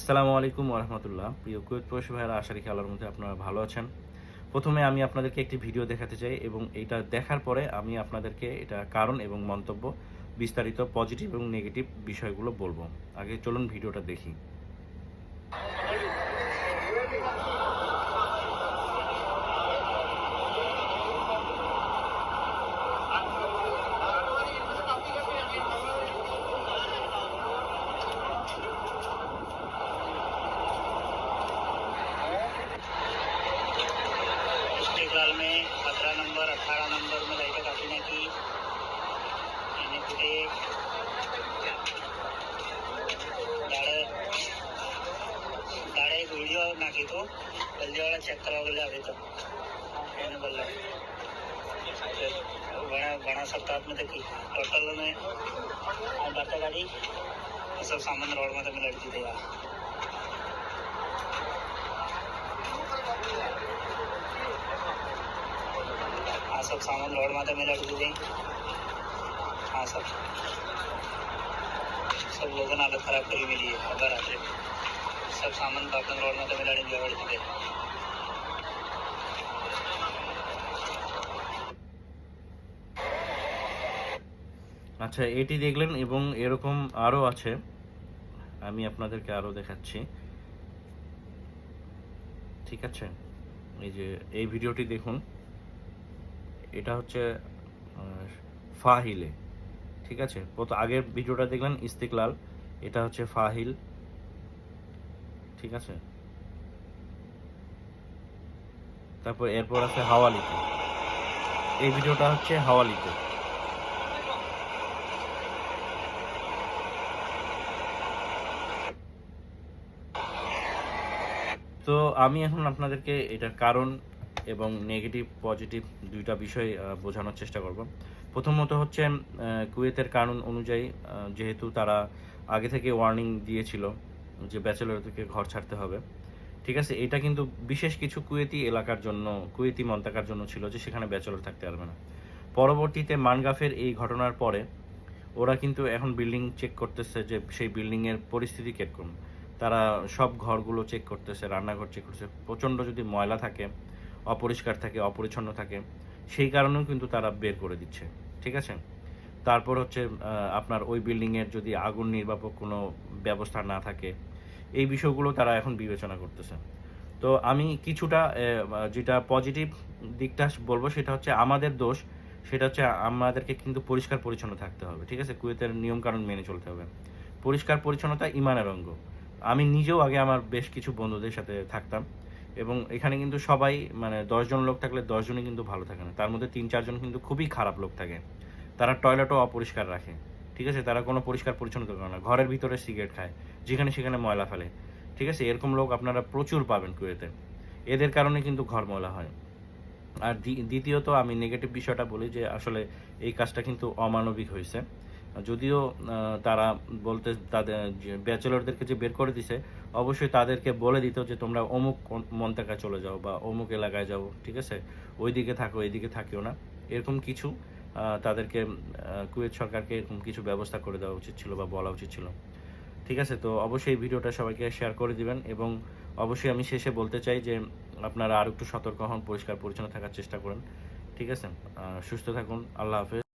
আসসালামু আলাইকুম ওরহামতুল্লাহ প্রিয় কুয়েত প্রবাসী ভাইয়েরা, আশা রেখে মধ্যে আপনারা ভালো আছেন। প্রথমে আমি আপনাদেরকে একটি ভিডিও দেখাতে চাই এবং এটা দেখার পরে আমি আপনাদেরকে এটা কারণ এবং মন্তব্য, বিস্তারিত পজিটিভ এবং নেগেটিভ বিষয়গুলো বলব। আগে চলুন ভিডিওটা দেখি। एक व्हिडिओ नाखितो गल्लीवाला चेक करावं गेले हवे तर એને બોલે ઘણા ઘણા સપ્તાહ में की टोटल में આ બાટા ગાડી એ सब सामान रोड में તમે લડી દીધી આ આ सब सामान रोड में તમે લડી દીધી हाँ सब सब लोगों ने हालत खराब करी मिली है अगर आते सब सामान तो আচ্ছা এটি দেখলেন এবং এরকম আরও আছে। আমি আপনাদেরকে আরও দেখাচ্ছি। ঠিক আছে? এই যে, এই ভিডিওটি দেখুন। এটা হচ্ছে ফাহিলে। ঠিক আছে? আগের ভিডিওটা দেখলেন ইস্তিকলাল। এটা হচ্ছে ফাহিল। ঠিক আছে? তারপর এরপর আছে হাওয়ালিতে। এই ভিডিওটা হচ্ছে হাওয়ালিতে। তো আমি এখন আপনাদেরকে এটার কারণ এবং নেগেটিভ, পজিটিভ দুইটা বিষয় বোঝানোর চেষ্টা করব। প্রথমত হচ্ছে কুয়েতের কানুন অনুযায়ী যেহেতু তারা আগে থেকে ওয়ার্নিং দিয়েছিল যে ব্যাচেলর থেকে ঘর ছাড়তে হবে। ঠিক আছে? এটা কিন্তু বিশেষ কিছু কুয়েতি এলাকার জন্য, কুয়েতি মন্তাকার জন্য ছিল যে সেখানে ব্যাচেলর থাকতে পারবে না। পরবর্তীতে মানগাফের এই ঘটনার পরে ওরা কিন্তু এখন বিল্ডিং চেক করতেছে যে সেই বিল্ডিংয়ের পরিস্থিতি কীরকম। তারা সব ঘরগুলো চেক করতেছে, রান্নাঘর চেক করতেছে। প্রচণ্ড যদি ময়লা থাকে, অপরিষ্কার থাকে, অপরিচ্ছন্ন থাকে, সেই কারণেও কিন্তু তারা বের করে দিচ্ছে। ঠিক আছে? তারপর হচ্ছে আপনার ওই বিল্ডিংয়ের যদি আগুন নির্বাপক কোনো ব্যবস্থা না থাকে, এই বিষয়গুলো তারা এখন বিবেচনা করতেছে। তো আমি কিছুটা যেটা পজিটিভ দিকটা বলব সেটা হচ্ছে আমাদের দোষ, সেটা হচ্ছে আমাদেরকে কিন্তু পরিষ্কার পরিচ্ছন্ন থাকতে হবে, ঠিক আছে? কুয়েতের নিয়মকানুন মেনে চলতে হবে। পরিষ্কার পরিচ্ছন্নতা ইমানের অঙ্গ। আমি নিজেও আগে আমার বেশ কিছু বন্ধুদের সাথে থাকতাম এবং এখানে কিন্তু সবাই মানে দশজন লোক থাকলে দশজনই কিন্তু ভালো থাকে না। তার মধ্যে তিন চারজন কিন্তু খুবই খারাপ লোক থাকে। তারা টয়লেটও অপরিষ্কার রাখে, ঠিক আছে? তারা কোনো পরিষ্কার পরিচ্ছন্নতা করে না। ঘরের ভিতরে সিগারেট খায়, যেখানে সেখানে ময়লা ফেলে, ঠিক আছে? এরকম লোক আপনারা প্রচুর পাবেন কুয়েতে। এদের কারণে কিন্তু ঘর ময়লা হয়। আর দ্বিতীয়ত আমি নেগেটিভ বিষয়টা বলি যে, আসলে এই কাজটা কিন্তু অমানবিক হয়েছে। যদিও তারা বলতে, তাদের ব্যাচেলরদেরকে যে বের করে দিছে, অবশ্যই তাদেরকে বলে দিত যে, তোমরা অমুক মন্তাকায় চলে যাও বা অমুক এলাকায় যাও, ঠিক আছে? ওই দিকে থাকো, এইদিকে থাকিও না। এরকম কিছু তাদেরকে কুয়েত সরকারকে এরকম কিছু ব্যবস্থা করে দেওয়া উচিত ছিল বা বলা উচিত ছিল। ঠিক আছে, তো অবশ্যই ভিডিওটা সবাইকে শেয়ার করে দিবেন এবং অবশ্যই আমি শেষে বলতে চাই যে আপনারা আর একটু সতর্ক হন, পরিষ্কার পরিচ্ছন্ন থাকার চেষ্টা করেন। ঠিক আছে সুস্থ থাকুন, আল্লাহ হাফেজ।